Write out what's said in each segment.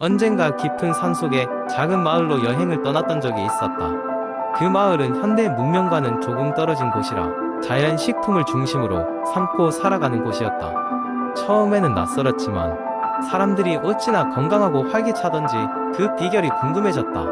언젠가 깊은 산속의 작은 마을로 여행을 떠났던 적이 있었다. 그 마을은 현대 문명과는 조금 떨어진 곳이라 자연 식품을 중심으로 삼고 살아가는 곳이었다. 처음에는 낯설었지만 사람들이 어찌나 건강하고 활기차던지 그 비결이 궁금해졌다.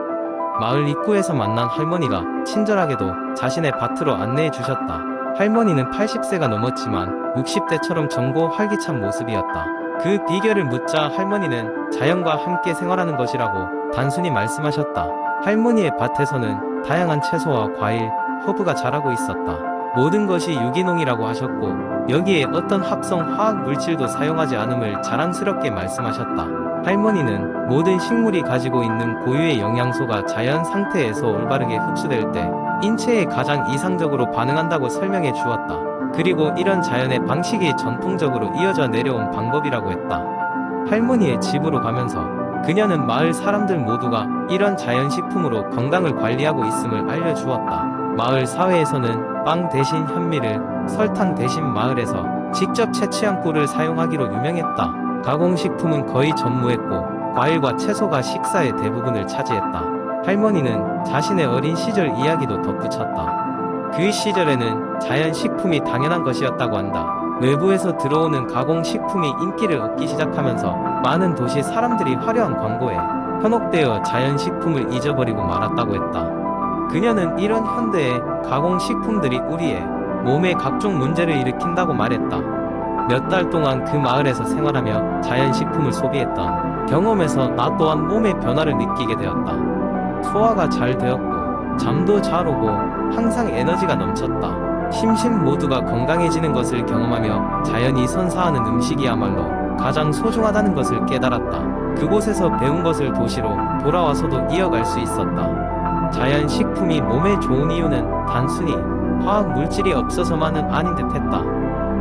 마을 입구에서 만난 할머니가 친절하게도 자신의 밭으로 안내해 주셨다. 할머니는 80세가 넘었지만 60대처럼 젊고 활기찬 모습이었다. 그 비결을 묻자 할머니는 자연과 함께 생활하는 것이라고 단순히 말씀하셨다. 할머니의 밭에서는 다양한 채소와 과일, 허브가 자라고 있었다. 모든 것이 유기농이라고 하셨고 여기에 어떤 합성 화학 물질도 사용하지 않음을 자랑스럽게 말씀하셨다. 할머니는 모든 식물이 가지고 있는 고유의 영양소가 자연 상태에서 올바르게 흡수될 때 인체에 가장 이상적으로 반응한다고 설명해 주었다. 그리고 이런 자연의 방식이 전통적으로 이어져 내려온 방법이라고 했다. 할머니의 집으로 가면서 그녀는 마을 사람들 모두가 이런 자연식품으로 건강을 관리하고 있음을 알려주었다. 마을 사회에서는 빵 대신 현미를, 설탕 대신 마을에서 직접 채취한 꿀을 사용하기로 유명했다. 가공식품은 거의 전무했고 과일과 채소가 식사의 대부분을 차지했다. 할머니는 자신의 어린 시절 이야기도 덧붙였다. 그 시절에는 자연식품이 당연한 것이었다고 한다. 외부에서 들어오는 가공식품이 인기를 얻기 시작하면서 많은 도시 사람들이 화려한 광고에 현혹되어 자연식품을 잊어버리고 말았다고 했다. 그녀는 이런 현대의 가공식품들이 우리의 몸에 각종 문제를 일으킨다고 말했다. 몇 달 동안 그 마을에서 생활하며 자연식품을 소비했던 경험에서 나 또한 몸의 변화를 느끼게 되었다. 소화가 잘 되었고, 잠도 잘 오고, 항상 에너지가 넘쳤다. 심신 모두가 건강해지는 것을 경험하며 자연이 선사하는 음식이야말로 가장 소중하다는 것을 깨달았다. 그곳에서 배운 것을 도시로 돌아와서도 이어갈 수 있었다. 자연 식품이 몸에 좋은 이유는 단순히 화학 물질이 없어서만은 아닌 듯 했다.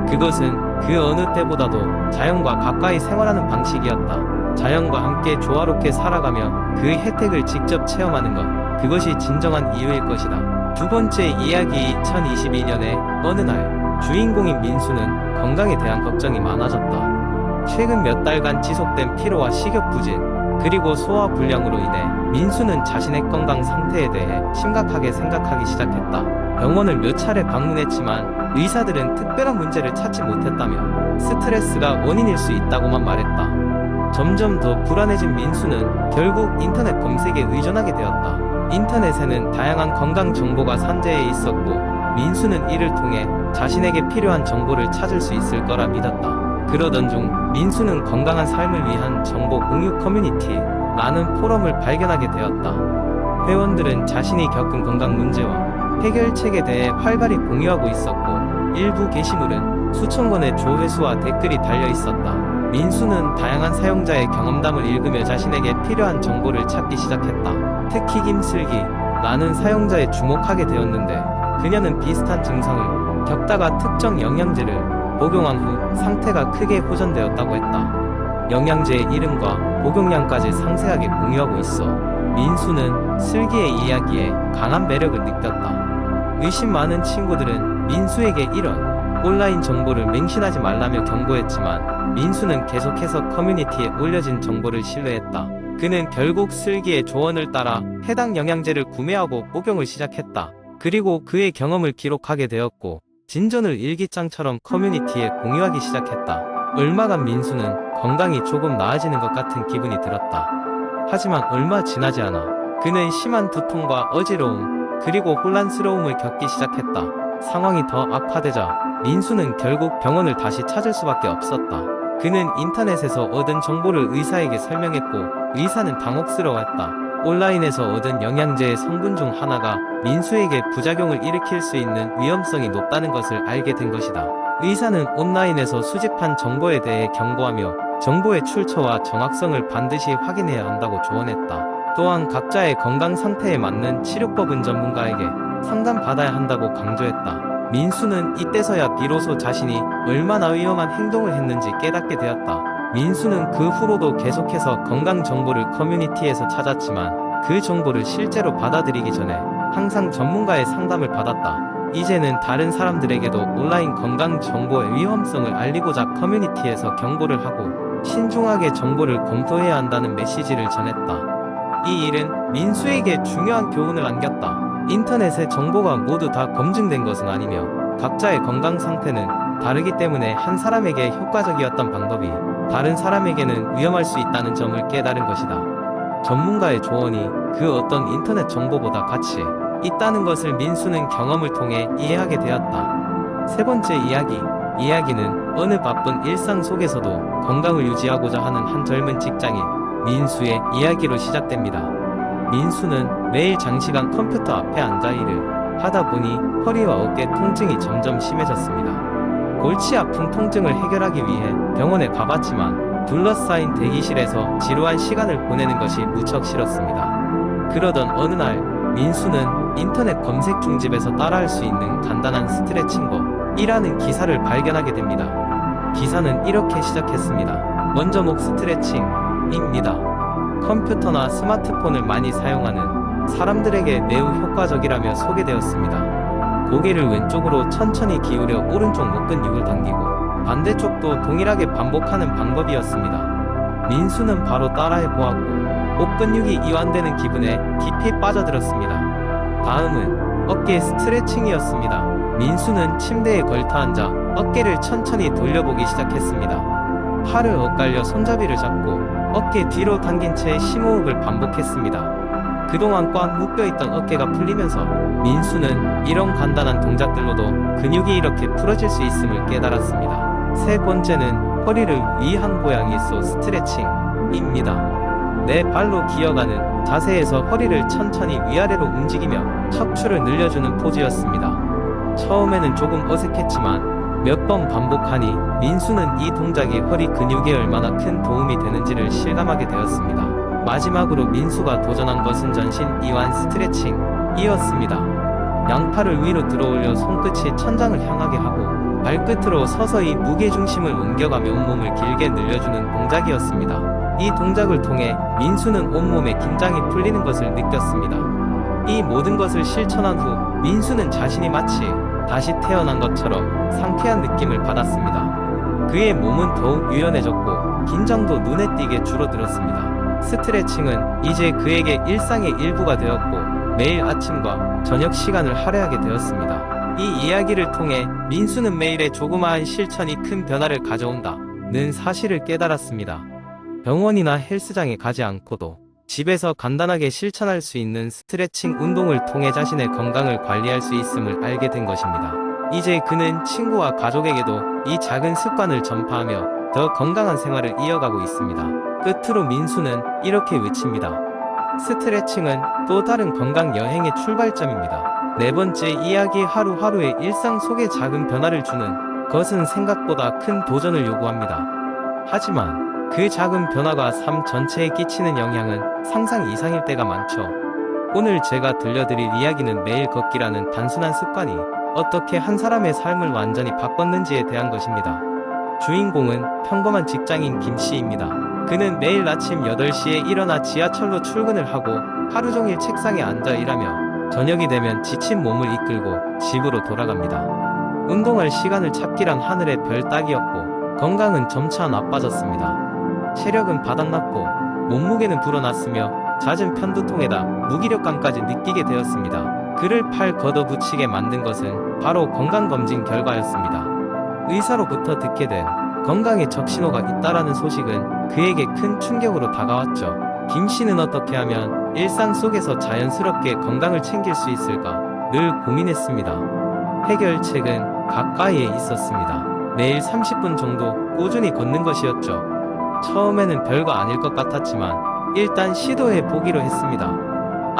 그것은 그 어느 때보다도 자연과 가까이 생활하는 방식이었다. 자연과 함께 조화롭게 살아가며 그 혜택을 직접 체험하는 것. 그것이 진정한 이유일 것이다. 두 번째 이야기 2022년에 어느 날 주인공인 민수는 건강에 대한 걱정이 많아졌다. 최근 몇 달간 지속된 피로와 식욕 부진, 그리고 소화 불량으로 인해 민수는 자신의 건강 상태에 대해 심각하게 생각하기 시작했다. 병원을 몇 차례 방문했지만 의사들은 특별한 문제를 찾지 못했다며 스트레스가 원인일 수 있다고만 말했다. 점점 더 불안해진 민수는 결국 인터넷 검색에 의존하게 되었다. 인터넷에는 다양한 건강 정보가 산재해 있었고 민수는 이를 통해 자신에게 필요한 정보를 찾을 수 있을 거라 믿었다. 그러던 중 민수는 건강한 삶을 위한 정보 공유 커뮤니티 라는 포럼을 발견하게 되었다. 회원들은 자신이 겪은 건강 문제와 해결책에 대해 활발히 공유하고 있었고 일부 게시물은 수천 건의 조회수와 댓글이 달려 있었다. 민수는 다양한 사용자의 경험담을 읽으며 자신에게 필요한 정보를 찾기 시작했다. 특히 김슬기 라는 사용자에 주목하게 되었는데 그녀는 비슷한 증상을 겪다가 특정 영양제를 복용한 후 상태가 크게 호전되었다고 했다. 영양제의 이름과 복용량까지 상세하게 공유하고 있어 민수는 슬기의 이야기에 강한 매력을 느꼈다. 의심 많은 친구들은 민수에게 이런 온라인 정보를 맹신하지 말라며 경고했지만 민수는 계속해서 커뮤니티에 올려진 정보를 신뢰했다. 그는 결국 슬기의 조언을 따라 해당 영양제를 구매하고 복용을 시작했다. 그리고 그의 경험을 기록하게 되었고 진전을 일기장처럼 커뮤니티에 공유하기 시작했다. 얼마간 민수는 건강이 조금 나아지는 것 같은 기분이 들었다. 하지만 얼마 지나지 않아 그는 심한 두통과 어지러움 그리고 혼란스러움을 겪기 시작했다. 상황이 더 악화되자 민수는 결국 병원을 다시 찾을 수밖에 없었다. 그는 인터넷에서 얻은 정보를 의사에게 설명했고 의사는 당혹스러워했다. 온라인에서 얻은 영양제의 성분 중 하나가 민수에게 부작용을 일으킬 수 있는 위험성이 높다는 것을 알게 된 것이다. 의사는 온라인에서 수집한 정보에 대해 경고하며 정보의 출처와 정확성을 반드시 확인해야 한다고 조언했다. 또한 각자의 건강 상태에 맞는 치료법은 전문가에게 상담받아야 한다고 강조했다. 민수는 이때서야 비로소 자신이 얼마나 위험한 행동을 했는지 깨닫게 되었다. 민수는 그 후로도 계속해서 건강 정보를 커뮤니티에서 찾았지만 그 정보를 실제로 받아들이기 전에 항상 전문가의 상담을 받았다. 이제는 다른 사람들에게도 온라인 건강 정보의 위험성을 알리고자 커뮤니티에서 경고를 하고 신중하게 정보를 검토해야 한다는 메시지를 전했다. 이 일은 민수에게 중요한 교훈을 안겼다. 인터넷의 정보가 모두 다 검증된 것은 아니며 각자의 건강 상태는 다르기 때문에 한 사람에게 효과적이었던 방법이 다른 사람에게는 위험할 수 있다는 점을 깨달은 것이다. 전문가의 조언이 그 어떤 인터넷 정보보다 가치에 있다는 것을 민수는 경험을 통해 이해하게 되었다. 세 번째 이야기. 이야기는 어느 바쁜 일상 속에서도 건강을 유지하고자 하는 한 젊은 직장인 민수의 이야기로 시작됩니다. 민수는 매일 장시간 컴퓨터 앞에 앉아 일을 하다 보니 허리와 어깨 통증이 점점 심해졌습니다. 골치 아픈 통증을 해결하기 위해 병원에 가봤지만 둘러싸인 대기실에서 지루한 시간을 보내는 것이 무척 싫었습니다. 그러던 어느 날 민수는 인터넷 검색 중집에서 따라할 수 있는 간단한 스트레칭법 이라는 기사를 발견하게 됩니다. 기사는 이렇게 시작했습니다. 먼저 목 스트레칭입니다. 컴퓨터나 스마트폰을 많이 사용하는 사람들에게 매우 효과적이라며 소개되었습니다. 고개를 왼쪽으로 천천히 기울여 오른쪽 목 근육을 당기고 반대쪽도 동일하게 반복하는 방법이었습니다. 민수는 바로 따라해 보았고 목 근육이 이완되는 기분에 깊이 빠져들었습니다. 다음은 어깨 스트레칭이었습니다. 민수는 침대에 걸터 앉아 어깨를 천천히 돌려보기 시작했습니다. 팔을 엇갈려 손잡이를 잡고 어깨 뒤로 당긴 채 심호흡을 반복했습니다. 그동안 꽉 묶여있던 어깨가 풀리면서 민수는 이런 간단한 동작들로도 근육이 이렇게 풀어질 수 있음을 깨달았습니다. 세 번째는 허리를 위한 고양이소 스트레칭입니다. 내 발로 기어가는 자세에서 허리를 천천히 위아래로 움직이며 척추를 늘려주는 포즈였습니다. 처음에는 조금 어색했지만 몇 번 반복하니 민수는 이 동작이 허리 근육에 얼마나 큰 도움이 되는지를 실감하게 되었습니다. 마지막으로 민수가 도전한 것은 전신 이완 스트레칭 이었습니다. 양팔을 위로 들어올려 손끝이 천장을 향하게 하고 발끝으로 서서히 무게중심을 옮겨가며 온몸을 길게 늘려주는 동작이었습니다. 이 동작을 통해 민수는 온몸에 긴장이 풀리는 것을 느꼈습니다. 이 모든 것을 실천한 후 민수는 자신이 마치 다시 태어난 것처럼 상쾌한 느낌을 받았습니다. 그의 몸은 더욱 유연해졌고 긴장도 눈에 띄게 줄어들었습니다. 스트레칭은 이제 그에게 일상의 일부가 되었고 매일 아침과 저녁 시간을 할애하게 되었습니다. 이 이야기를 통해 민수는 매일의 조그마한 실천이 큰 변화를 가져온다 는 사실을 깨달았습니다. 병원이나 헬스장에 가지 않고도 집에서 간단하게 실천할 수 있는 스트레칭 운동을 통해 자신의 건강을 관리할 수 있음을 알게 된 것입니다. 이제 그는 친구와 가족에게도 이 작은 습관을 전파하며 더 건강한 생활을 이어가고 있습니다. 끝으로 민수는 이렇게 외칩니다. 스트레칭은 또 다른 건강 여행의 출발점입니다. 네 번째 이야기 하루하루의 일상 속에 작은 변화를 주는 것은 생각보다 큰 도전을 요구합니다. 하지만 그 작은 변화가 삶 전체에 끼치는 영향은 상상 이상일 때가 많죠. 오늘 제가 들려드릴 이야기는 매일 걷기라는 단순한 습관이 어떻게 한 사람의 삶을 완전히 바꿨는지에 대한 것입니다. 주인공은 평범한 직장인 김 씨입니다. 그는 매일 아침 8시에 일어나 지하철로 출근을 하고 하루 종일 책상에 앉아 일하며 저녁이 되면 지친 몸을 이끌고 집으로 돌아갑니다. 운동할 시간을 찾기란 하늘의 별 따기였고 건강은 점차 나빠졌습니다. 체력은 바닥났고 몸무게는 불어났으며 잦은 편두통에다 무기력감까지 느끼게 되었습니다. 그를 팔 걷어붙이게 만든 것은 바로 건강검진 결과였습니다. 의사로부터 듣게 된 건강에 적신호가 있다라는 소식은 그에게 큰 충격으로 다가왔죠. 김 씨는 어떻게 하면 일상 속에서 자연스럽게 건강을 챙길 수 있을까 늘 고민했습니다. 해결책은 가까이에 있었습니다. 매일 30분 정도 꾸준히 걷는 것이었죠. 처음에는 별거 아닐 것 같았지만 일단 시도해 보기로 했습니다.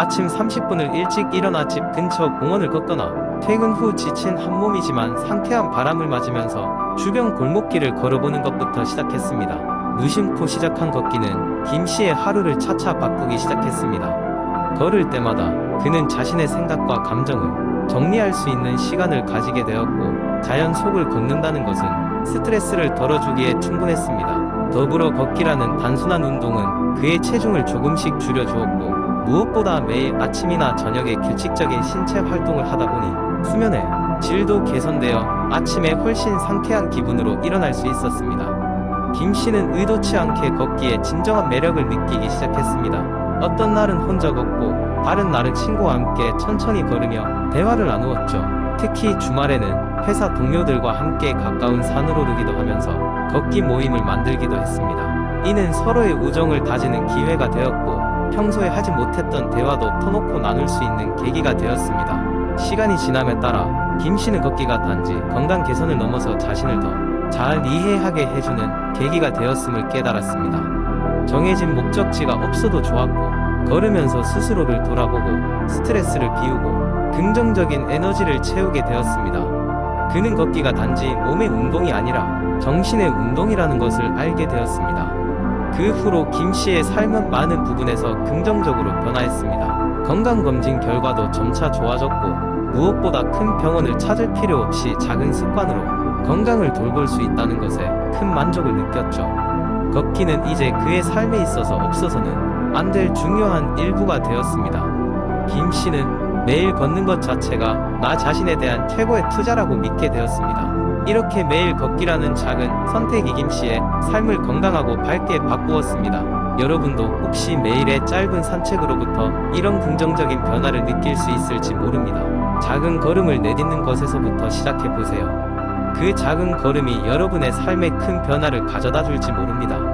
아침 30분을 일찍 일어나 집 근처 공원을 걷거나 퇴근 후 지친 한 몸이지만 상쾌한 바람을 맞으면서 주변 골목길을 걸어보는 것부터 시작했습니다. 무심코 시작한 걷기는 김 씨의 하루를 차차 바꾸기 시작했습니다. 걸을 때마다 그는 자신의 생각과 감정을 정리할 수 있는 시간을 가지게 되었고 자연 속을 걷는다는 것은 스트레스를 덜어주기에 충분했습니다. 더불어 걷기라는 단순한 운동은 그의 체중을 조금씩 줄여주었고 무엇보다 매일 아침이나 저녁에 규칙적인 신체 활동을 하다 보니 수면의 질도 개선되어 아침에 훨씬 상쾌한 기분으로 일어날 수 있었습니다. 김 씨는 의도치 않게 걷기에 진정한 매력을 느끼기 시작했습니다. 어떤 날은 혼자 걷고 다른 날은 친구와 함께 천천히 걸으며 대화를 나누었죠. 특히 주말에는 회사 동료들과 함께 가까운 산으로 오르기도 하면서 걷기 모임을 만들기도 했습니다. 이는 서로의 우정을 다지는 기회가 되었고 평소에 하지 못했던 대화도 터놓고 나눌 수 있는 계기가 되었습니다. 시간이 지남에 따라 김 씨는 걷기가 단지 건강 개선을 넘어서 자신을 더 잘 이해하게 해주는 계기가 되었음을 깨달았습니다. 정해진 목적지가 없어도 좋았고 걸으면서 스스로를 돌아보고 스트레스를 비우고 긍정적인 에너지를 채우게 되었습니다. 그는 걷기가 단지 몸의 운동이 아니라 정신의 운동이라는 것을 알게 되었습니다. 그 후로 김 씨의 삶은 많은 부분에서 긍정적으로 변화했습니다. 건강검진 결과도 점차 좋아졌고 무엇보다 큰 병원을 찾을 필요 없이 작은 습관으로 건강을 돌볼 수 있다는 것에 큰 만족을 느꼈죠. 걷기는 이제 그의 삶에 있어서 없어서는 안 될 중요한 일부가 되었습니다. 김 씨는 매일 걷는 것 자체가 나 자신에 대한 최고의 투자라고 믿게 되었습니다. 이렇게 매일 걷기라는 작은 선택이 김 씨의 삶을 건강하고 밝게 바꾸었습니다. 여러분도 혹시 매일의 짧은 산책으로부터 이런 긍정적인 변화를 느낄 수 있을지 모릅니다. 작은 걸음을 내딛는 것에서부터 시작해 보세요. 그 작은 걸음이 여러분의 삶에 큰 변화를 가져다 줄지 모릅니다.